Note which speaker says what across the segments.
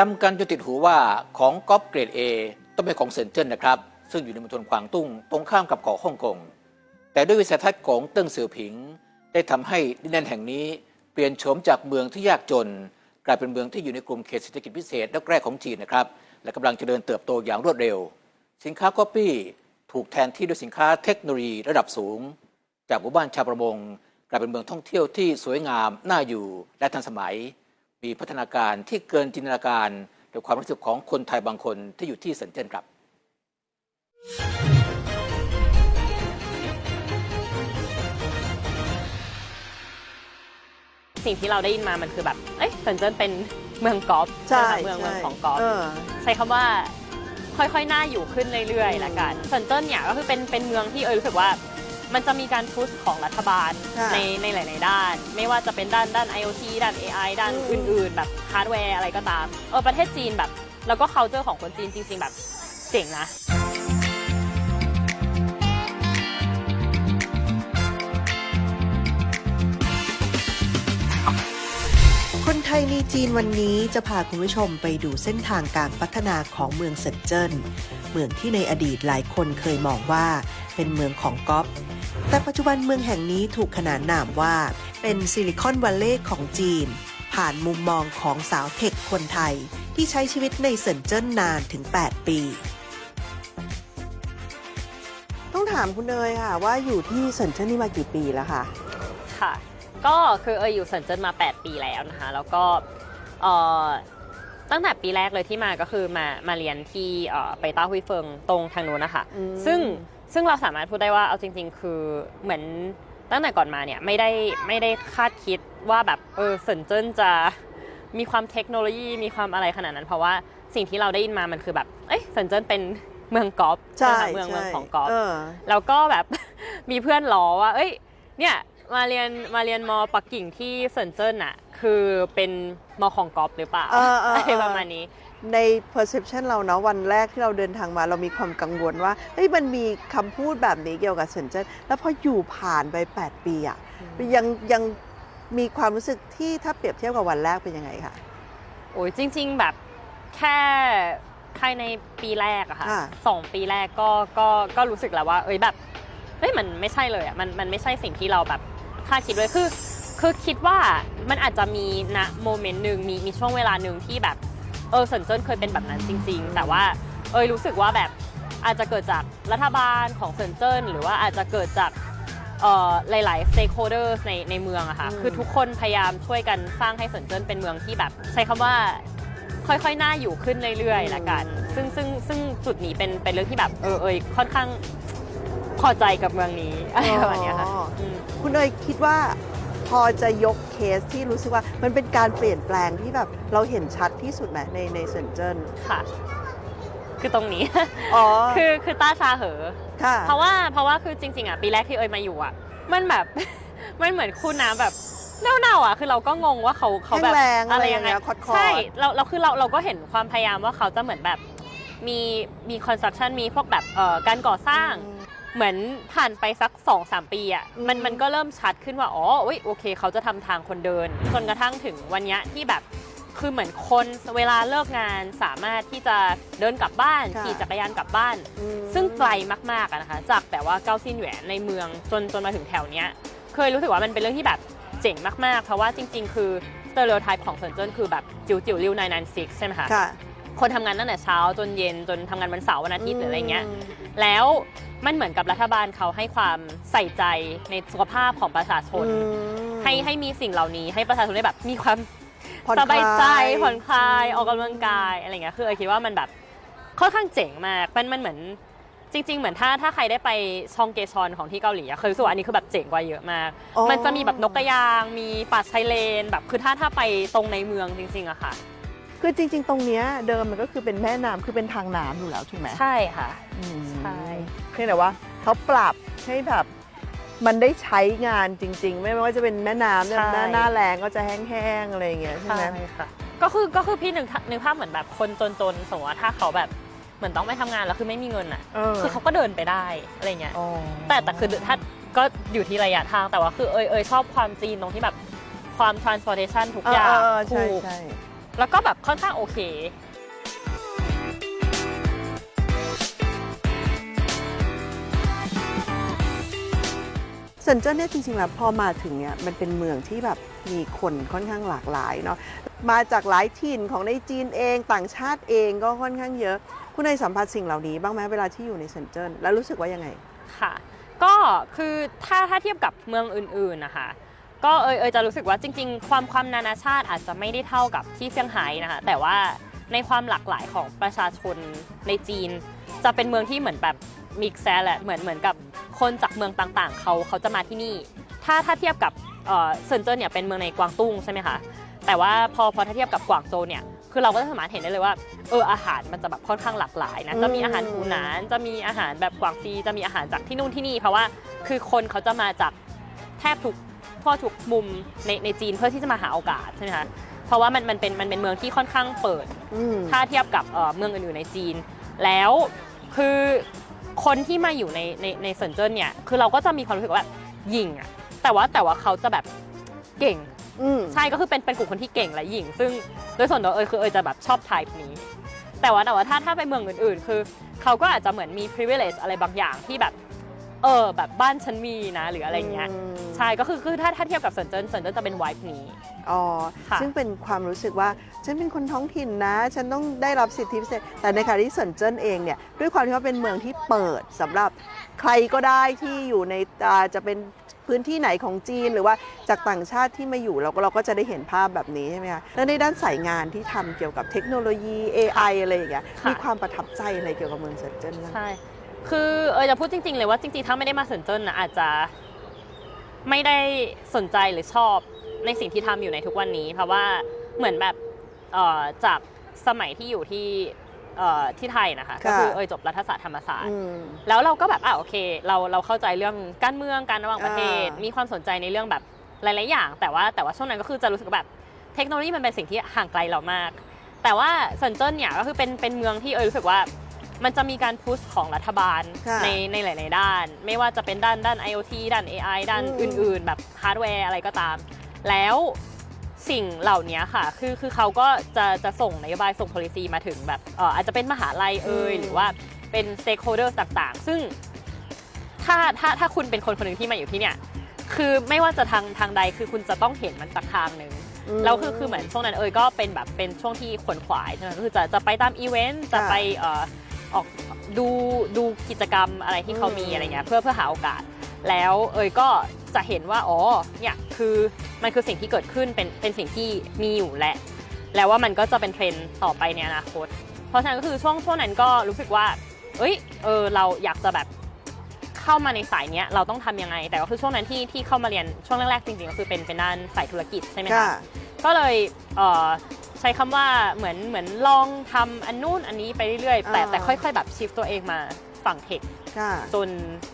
Speaker 1: จำกันจนติดหูว่าของก๊อปเกรด A ต้องเป็นของเซนเจิ้นนะครับ ซึ่งอยู่ในมณฑลกวางตุ้งตรงข้ามกับเกาะฮ่องกง แต่ด้วยวิสัยทัศน์ของเติ้งเสี่ยวผิง ได้ทำให้ดินแดนแห่งนี้เปลี่ยนโฉมจากเมืองที่ยากจน กลายเป็นเมืองที่อยู่ในกลุ่มเขตเศรษฐกิจพิเศษแรกๆของจีนนะครับและกำลังเจริญเติบโตอย่างรวดเร็ว สินค้าก๊อปปี้ถูกแทนที่ด้วยสินค้าเทคโนโลยีระดับสูง จากหมู่บ้านชาวประมง กลายเป็นเมืองท่องเที่ยวที่สวยงามน่าอยู่และทันสมัย มีพัฒนาการที่เกินจินตนาการโดยความรู้สึกของคนไทยบางคนที่อยู่ที่เซินเจิ้นครับ
Speaker 2: สิ่งที่เราได้ยินมามันคือแบบ เอ้ยเซินเจิ้นเป็นเมืองกอล์ฟ
Speaker 3: ใช่
Speaker 2: ไหมคะเมืองเมืองของกอล์ฟ
Speaker 3: เออ
Speaker 2: ใช้คำว่าค่อยๆ น่าอยู่ขึ้นเรื่อยๆ ละกันเซินเจิ้นเนี่ยก็คือเป็นเป็นเมืองที่เอยรู้สึกว่า มันจะมีการพุชของรัฐบาล
Speaker 3: ค่ะ
Speaker 2: ในในหลาย ๆ ด้าน ไม่ว่าจะเป็นด้านด้าน IoT ด้าน AI ด้าน
Speaker 3: อืม
Speaker 2: อื่น ๆ แบบฮาร์ดแวร์อะไรก็ตามเออประเทศจีนแบบ แล้วก็ culture ของคนจีนจริง ๆ แบบเจ๋งนะ
Speaker 3: คนไทยในจีนวันนี้จะพาคุณผู้ชมไปดูเส้นทางการพัฒนาของเมืองเซินเจิ้น เมืองที่ในอดีตหลายคนเคยมองว่า เป็นเมืองของก๊อป แต่ปัจจุบันเมืองแห่งนี้ถูกขนานนามว่า เป็นซิลิคอนวัลเลย์ของจีน ผ่านมุมมองของสาวเทคคนไทย ที่ใช้ชีวิตในเซินเจิ้นนานถึง 8 ปี ต้องถามคุณเนยค่ะ ว่าอยู่ที่เซินเจิ้นนี่มากี่ปีแล้วคะ
Speaker 2: ค่ะ ก็คือเอยอยู่เซินเจิ้นมา 8 ปีแล้วนะคะ แล้วก็เอ่อตั้งแต่ปีแรกเลยที่มาก็คือมามาเรียนที่เอ่อไปต้าฮุยเฟิงตรงทางนู้นนะคะ
Speaker 3: อืม
Speaker 2: ซึ่ง ซึ่งเราสามารถพูดได้ว่าเอาจริง ๆ คือเหมือนตั้งแต่ก่อนมาเนี่ยไม่ได้ไม่ได้คาดคิดว่าแบบเออเซินเจิ้นจะมีความเทคโนโลยีมีความอะไรขนาดนั้น เพราะว่าสิ่งที่เราได้ยินมามันคือแบบเอ้ยเซินเจิ้นเป็นเมืองกอล์ฟ
Speaker 3: ใช่
Speaker 2: ไหมคะเมืองเมืองของกอล์ฟ
Speaker 3: เออ
Speaker 2: แล้วก็แบบมีเพื่อนล้อว่า เอ้ยเนี่ยมาเรียนมาเรียนมปักกิ่งที่เซินเจิ้นอะ คือเป็นมของกอล์ฟหรือเปล่า
Speaker 3: เออเออเออ
Speaker 2: อะไรประมาณนี้
Speaker 3: ใน perception เราเนาะวันแรกที่เราเดินทางมาเรามีความกังวลว่าเฮ้ยมันมีคำพูดแบบนี้เกี่ยวกับเซินเจิ้นแล้วพออยู่ผ่านไป 8 ปีอะยังยังมีความรู้สึกที่ถ้าเปรียบเทียบกับวันแรกเป็นยังไงคะ
Speaker 2: โอ้ยจริง ๆ แบบแค่ภายในปีแรกอะค่ะ
Speaker 3: อ่า
Speaker 2: สองปีแรกก็ก็ก็รู้สึกแล้วว่า เอ้ยแบบเฮ้ยมันไม่ใช่เลยอะมันมันไม่ใช่สิ่งที่เราแบบคาดคิดเลยคือ คือคิดว่ามันอาจจะมีณโมเมนต์หนึ่งมีมีช่วงเวลาหนึ่งที่แบบเออเซินเจิ้นเคยเป็นแบบนั้นจริง ๆ แต่ว่าเอยรู้สึกว่าแบบอาจจะเกิดจากรัฐบาลของเซินเจิ้นหรือว่าอาจจะเกิดจากเอ่อหลาย ๆ stakeholders ในในเมืองอะค่ะ
Speaker 3: อืม
Speaker 2: คือทุกคนพยายามช่วยกันสร้างให้เซินเจิ้นเป็นเมืองที่แบบ ใช้คำว่าค่อยๆน่าอยู่ขึ้นเรื่อยๆละกัน ซึ่งซึ่งซึ่งจุดนี้เป็นเป็นเรื่องที่แบบเออเอยค่อนข้างพอใจกับเมืองนี้อะไรประมาณเนี้ยค่ะ
Speaker 3: อ๋อ
Speaker 2: ม
Speaker 3: คุณเนยคิดว่า พอจะยกเคสที่รู้สึกว่ามันเป็นการเปลี่ยนแปลงที่แบบเราเห็นชัดที่สุดไหมในในเซินเจิ้น
Speaker 2: ค่ะ คือตรงนี้
Speaker 3: อ๋อ
Speaker 2: คือคือต้าชาเหอ
Speaker 3: ค่ะ
Speaker 2: เพราะว่าเพราะว่าคือจริง ๆอะปีแรกที่เอยมาอยู่อะ มันแบบ มันเหมือนคุณน้ำแบบเน่าๆอะคือเราก็งงว่าเขาเขาแบบ
Speaker 3: แรงๆ
Speaker 2: อะไรยังไง
Speaker 3: อะไรอย่างเงี้ยคอดๆ
Speaker 2: ใช่เราเราคือเราเราก็เห็นความพยายามว่าเขาจะเหมือนแบบมีมีคอนสตรั c ชั่นมีพวกแบบเอ่อการก่อสร้าง เหมือนผ่านไปสัก2อสปีอะมัน
Speaker 3: อืม
Speaker 2: มันก็เริ่มชัดขึ้นว่า อ๋ออุ๊ยโอเค เขาจะทำทางคนเดิน จนกระทั่งถึงวันเนี้ยที่แบบคือเหมือนคนเวลาเลิกงานสามารถที่จะเดินกลับบ้าน
Speaker 3: ค่ะ
Speaker 2: ขี่จักรยานกลับบ้าน
Speaker 3: อืม
Speaker 2: ซึ่งไกลมากๆอะนะคะ จากแต่ว่าเก้าซินแหวนในเมืองจนจนมาถึงแถวเนี้ย เคยรู้สึกว่ามันเป็นเรื่องที่แบบเจ๋งมากๆ เพราะว่าจริง ๆ คือสเตอริโอไทป์ของเซินเจิ้นคือแบบจิ๋วจิ๋วริวนายนันซิกใช่ไหมคะ
Speaker 3: ค่ะ
Speaker 2: คนทำงานตั้งแต่เช้าจนเย็นจนทำงานวันเสาร์วันอาทิตย์หรืออะไรเงี้ยแล้ว มันเหมือนกับรัฐบาลเขาให้ความใส่ใจในสุขภาพของประชาชน
Speaker 3: อืม
Speaker 2: ให้ให้มีสิ่งเหล่านี้ให้ประชาชนได้แบบมีความ
Speaker 3: ผ่อน
Speaker 2: สบายใจ
Speaker 3: คลาย
Speaker 2: ผ่อนคลาย
Speaker 3: อืม
Speaker 2: ออกกำลังกาย อะไรเงี้ย คือเอยคิดว่ามันแบบค่อนข้างเจ๋งมาก มันมันเหมือนจริง ๆ เหมือนถ้าถ้าใครได้ไปชองเกชอนของที่เกาหลีอะเคยรู้สึกว่าอันนี้คือแบบเจ๋งกว่าเยอะมาก
Speaker 3: อ๋อ
Speaker 2: มันจะมีแบบนกกระยาง มีป่าชายเลน แบบคือถ้าถ้าไปตรงในเมืองจริงๆอะค่ะ
Speaker 3: คือจริง ๆ ตรงเนี้ยเดิมมันก็คือเป็นแม่น้ำคือเป็นทางน้ำอยู่แล้วถูกไหม
Speaker 2: ใช่ค่ะ
Speaker 3: อืม
Speaker 2: ใช่
Speaker 3: เพียงแต่ว่าเขาปรับให้แบบมันได้ใช้งานจริง ๆ ไม่ว่าจะเป็นแม่น้ำเนี่ย
Speaker 2: ใช่
Speaker 3: หน้าหน้าแรงก็จะแห้งๆอะไรอย่างเงี้ยใช่ไหม
Speaker 2: ค่ะก็คือก็คือพี่นึกนึกภาพเหมือนแบบคนจนๆสมมติว่าถ้าเขาแบบเหมือนต้องไปทำงานแล้วคือไม่มีเงินอะ
Speaker 3: เออ
Speaker 2: คือเขาก็เดินไปได้อะไรเงี้ย
Speaker 3: อ๋อ
Speaker 2: แต่แต่คือถ้าก็อยู่ที่ระยะทางแต่ว่าคือเอยเอยชอบความจีนตรงที่แบบความ transportation ทุกอย่าง
Speaker 3: เออเออใช่
Speaker 2: ถูก
Speaker 3: ใช่
Speaker 2: แล้วก็แบบค่อนข้างโอเค
Speaker 4: เซนเจิ้นเนี่ยจริงๆแล้วพอมาถึงเนี่ยมันเป็นเมืองที่แบบมีคนค่อนข้างหลากหลายเนาะมาจากหลายถิ่นของในจีนเองต่างชาติเองก็ค่อนข้างเยอะ คุณเนยสัมผัสสิ่งเหล่านี้บ้างไหมเวลาที่อยู่ในเซนเจิ้นแล้วรู้สึกว่ายังไง
Speaker 2: ค่ะ ก็คือถ้าถ้าเทียบกับเมืองอื่นๆนะคะ ก็เอยเอยจะรู้สึกว่าจริง ๆ ความความนานาชาติอาจจะไม่ได้เท่ากับที่เซี่ยงไฮ้นะคะแต่ว่าในความหลากหลายของประชาชนในจีน จะเป็นเมืองที่เหมือนแบบมิกแซแหละเหมือนเหมือนกับคนจากเมืองต่างๆ เขาเขาจะมาที่นี่ ถ้าถ้าเทียบกับเอ่อเซินเจิ้นเนี่ยเป็นเมืองในกวางตุ้งใช่ไหมคะแต่ว่าพอพอถ้าเทียบกับกวางโจวเนี่ยคือเราก็จะสามารถเห็นได้เลยว่าเอออาหารมันจะแบบค่อนข้างหลากหลายนะจะมีอาหารหูหนานจะมีอาหารแบบกวางซีจะมีอาหารจากที่นู่นที่นี่ เพราะว่าคือคนเขาจะมาจากแทบทุก ทั่วทุกมุมในในจีนเพื่อที่จะมาหาโอกาสใช่ไหมคะเพราะว่ามันมันเป็นมันเป็นเมืองที่ค่อนข้างเปิด
Speaker 4: อืม
Speaker 2: ถ้าเทียบกับเอ่อเมืองอื่นๆในจีน แล้วคือคนที่มาอยู่ในในในเซินเจิ้นเนี่ยคือเราก็จะมีความรู้สึกว่าหยิ่งอะแต่ว่าแต่ว่าเขาจะแบบเก่ง
Speaker 4: อืม
Speaker 2: ใช่ก็คือเป็นเป็นกลุ่มคนที่เก่งและหญิง ซึ่งโดยส่วนตัวเอยคือเอยจะแบบชอบ type นี้ แต่ว่าแต่ว่าถ้าถ้าไปเมืองอื่นๆ คือ เขาก็อาจจะเหมือนมี privilege อะไรบางอย่างที่แบบ เออแบบบ้านฉันมีนะ หรืออะไรเงี้ย
Speaker 4: ม
Speaker 2: ใช่ก็คือคือถ้าถ้าเทียบกับเซินเจิ้นเซินเจิ้นจะเป็น vibe นี้
Speaker 4: อ๋อ
Speaker 2: ค่ะ
Speaker 4: ซึ่งเป็นความรู้สึกว่าฉันเป็นคนท้องถิ่นนะ ฉันต้องได้รับสิทธิพิเศษ แต่ในขณะที่เซินเจิ้นเองเนี่ยด้วยความที่ว่าเป็นเมืองที่เปิดสำหรับใครก็ได้ที่อยู่ในอ่าจะเป็นพื้นที่ไหนของจีนหรือว่าจากต่างชาติที่มาอยู่เราก็เราก็จะได้เห็นภาพแบบนี้ใช่ไหมคะแล้วในด้านสายงานที่ทำเกี่ยวกับเทคโนโลยี AI อะไรอย่างเงี้ย
Speaker 2: ค่ะ
Speaker 4: มีความประทับใจอะไรเกี่ยวกับเมืองเซินเจิ้นบ้าง
Speaker 2: ใช่ คือเอยจะพูดจริง ๆ เลยว่าจริงๆ ถ้าไม่ได้มาเซินเจิ้นนะอาจจะไม่ได้สนใจหรือชอบในสิ่งที่ทำอยู่ในทุกวันนี้ เพราะว่าเหมือนแบบเอ่อจากสมัยที่อยู่ที่เอ่อที่ไทยนะคะ
Speaker 4: ค่ะ
Speaker 2: ก็คือเอยจบรัฐศาสตร์ธรรมศาสตร์
Speaker 4: อืม
Speaker 2: แล้วเราก็แบบอะโอเค เราเราเข้าใจเรื่องการเมืองการระหว่างประเทศ
Speaker 4: อ่ามี
Speaker 2: มีความสนใจในเรื่องแบบหลาย ๆ อย่าง แต่ว่าแต่ว่าช่วงนั้นก็คือจะรู้สึกว่าแบบเทคโนโลยีมันเป็นสิ่งที่ห่างไกลเรามาก แต่ว่าเซินเจิ้นเนี่ยก็คือเป็นเป็นเมืองที่เอยรู้สึกว่า มันจะมีการพุชของรัฐบาล
Speaker 4: ค่ะ
Speaker 2: ในในหลาย ๆ ด้าน ไม่ว่าจะเป็นด้านด้าน IoT ด้าน AI ด้าน
Speaker 4: อืม
Speaker 2: อื่น ๆ แบบฮาร์ดแวร์อะไรก็ตาม แล้วสิ่งเหล่านี้ค่ะ คือคือเขาก็จะจะส่งนโยบายส่ง policy มาถึงแบบเอ่ออาจจะเป็นมหาลัยเอ่ย
Speaker 4: อืม
Speaker 2: หรือว่าเป็น stakeholders ต่าง ๆ ซึ่ง ถ้าถ้าถ้าคุณเป็นคนคนหนึ่งที่มาอยู่ที่เนี่ย คือไม่ว่าจะทางทางใดคือคุณจะต้องเห็นมันสักทางหนึ่งแล้วคือคือเหมือนช่วงนั้นเอยก็เป็นแบบเป็นช่วงที่ขวนขวายใช่ไหมก็คือจะจะไปตามอีเวนต์จะ
Speaker 4: ค่ะ
Speaker 2: ไปเอ่อ ออกดูดูกิจกรรมอะไรที่เขามี
Speaker 4: อืม
Speaker 2: อะไรเงี้ยเพื่อเพื่อหาโอกาส แล้วเอยก็จะเห็นว่าอ๋อเนี่ยคือมันคือสิ่งที่เกิดขึ้นเป็นเป็นสิ่งที่มีอยู่และ แล้วว่ามันก็จะเป็นเทรนด์ต่อไปในอนาคต เพราะฉะนั้นก็คือช่วงช่วงนั้นก็รู้สึกว่า เอ้ยเออเราอยากจะแบบเข้ามาในสายเนี้ยเราต้องทำยังไง แต่ก็คือช่วงนั้นที่ที่เข้ามาเรียนช่วงแรกๆจริงๆก็คือเป็นเป็นด้านสายธุรกิจใช่ไหมคะ
Speaker 4: ค่ะ
Speaker 2: ก็เลยเอ่อ ใช้คำว่าเหมือนเหมือนลองทำอันนู้นอันนี้ไปเรื่อยๆ แต่
Speaker 4: อ่า
Speaker 2: แต่ค่อย ๆ แบบชิฟตัวเองมาฝั่งเทค
Speaker 4: ค่ะ
Speaker 2: จน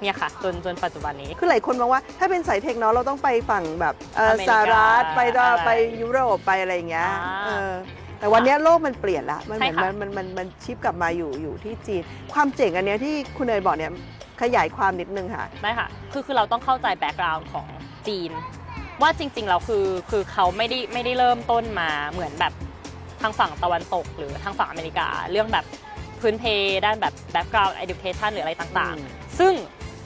Speaker 2: เนี่ยค่ะ จนจนปัจจุบันนี้
Speaker 4: คือหลายคนมองว่าถ้าเป็นสายเทคเนาะเราต้องไปฝั่งแบบเอ่อ
Speaker 2: อเมริกา
Speaker 4: สหรัฐไปต่อ
Speaker 2: อะไร
Speaker 4: ไปยุโรปไปอะไรอย่างเงี้ย
Speaker 2: อ่า
Speaker 4: เออแต่วันเนี้ยโลกมันเปลี่ยนละมันเหมือน
Speaker 2: ใช่ค่ะ
Speaker 4: มันมันมันมันชิปกลับมาอยู่อยู่ที่จีน ความเจ๋งอันเนี้ยที่คุณเนยบอกเนี่ยขยายความนิดนึงค่ะ
Speaker 2: ได้ค่ะ คือคือเราต้องเข้าใจแบ็กกราวน์ของจีน ว่าจริงๆเราคือคือเขาไม่ได้ไม่ได้เริ่มต้นมาเหมือนแบบทางฝั่งตะวันตก หรือทางฝั่งอเมริกา เรื่องแบบพื้นเพด้านแบบแบ็กกราวน์ education หรืออะไรต่าง
Speaker 4: อืม
Speaker 2: ๆซึ่ง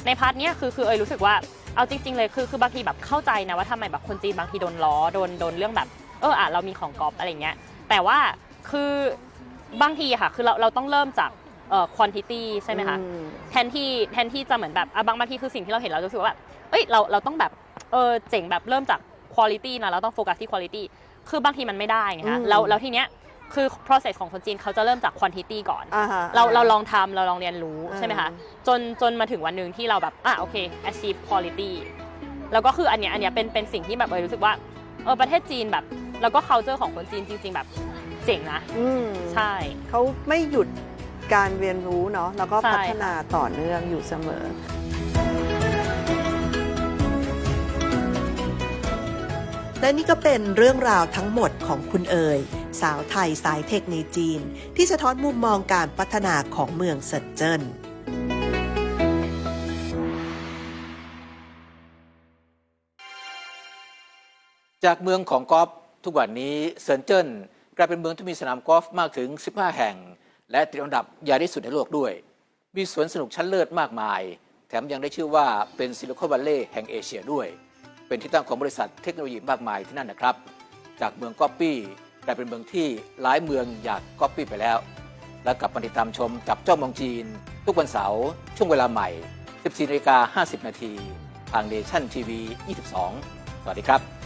Speaker 2: ในพาร์ทเนี้ยคือคือเอยรู้สึกว่าเอาจริง ๆ เลยคือคือบางทีแบบเข้าใจนะว่าทำไมแบบคนจีนบางทีโดนล้อโดนโดนเรื่องแบบเอออะเรามีของก๊อปอะไรเงี้ยแต่ว่าคือบางทีค่ะคือเราเราต้องเริ่มจากเอ่อ quantity ใช่ไหมคะ
Speaker 4: อืม
Speaker 2: แทนที่แทนที่จะเหมือนแบบอะบางบางทีคือสิ่งที่เราเห็นเราจะรู้สึกว่าแบบเอ้ยเราเราต้องแบบ เออเจ๋งแบบเริ่มจาก quality นะเราต้องโฟกัสที่ quality คือบางทีมันไม่ได้ไง
Speaker 4: อื
Speaker 2: คะ
Speaker 4: ม
Speaker 2: แล้วแล้วทีเนี้ยคือ process ของคนจีนเขาจะเริ่มจาก quantity ก่อน
Speaker 4: อ่าฮะ
Speaker 2: เราเราลองทำเราลองเรียนรู้
Speaker 4: อ่า
Speaker 2: ใช่ไหมคะจนจนมาถึงวันหนึ่งที่เราแบบอะโอเค achieve quality แล้วก็คืออันเนี้ยอันเนี้ยเป็นเป็นสิ่งที่แบบเออรู้สึกว่าเออประเทศจีนแบบ แล้วก็ culture ของคนจีนจริง ๆ แบบเจ๋งนะ
Speaker 4: อืม
Speaker 2: ใช่
Speaker 4: เขาไม่หยุดการเรียนรู้เนาะแล้วก็
Speaker 2: ใช่
Speaker 4: พัฒนาต่อเนื่องอยู่เสมอ
Speaker 3: และนี่ก็เป็นเรื่องราวทั้งหมดของคุณเอ๋ยสาวไทยสายเทคในจีน ที่สะท้อนมุมมองการพัฒนาของเมืองเซินเจิ้น
Speaker 1: จากเมืองของกอล์ฟทุกวันนี้เซินเจิ้นกลายเป็นเมืองที่มีสนามกอล์ฟมากถึง 15 แห่ง และติดอันดับใหญ่ที่สุดในโลกด้วย มีสวนสนุกชั้นเลิศมากมาย แถมยังได้ชื่อว่าเป็นซิลิคอนวัลเลย์แห่งเอเชียด้วย เป็นที่ตั้งของบริษัทเทคโนโลยีมากมายที่นั่นนะครับ จากเมืองก๊อปปี้กลายเป็นเมืองที่หลายเมืองอยากก๊อปปี้ไปแล้ว และกลับมาติดตามชมจับจ้องมองจีน ทุกวันเสาร์ช่วงเวลาใหม่ 14นาฬิกา50 นาทีทางเนชั่นทีวี 22 สวัสดีครับ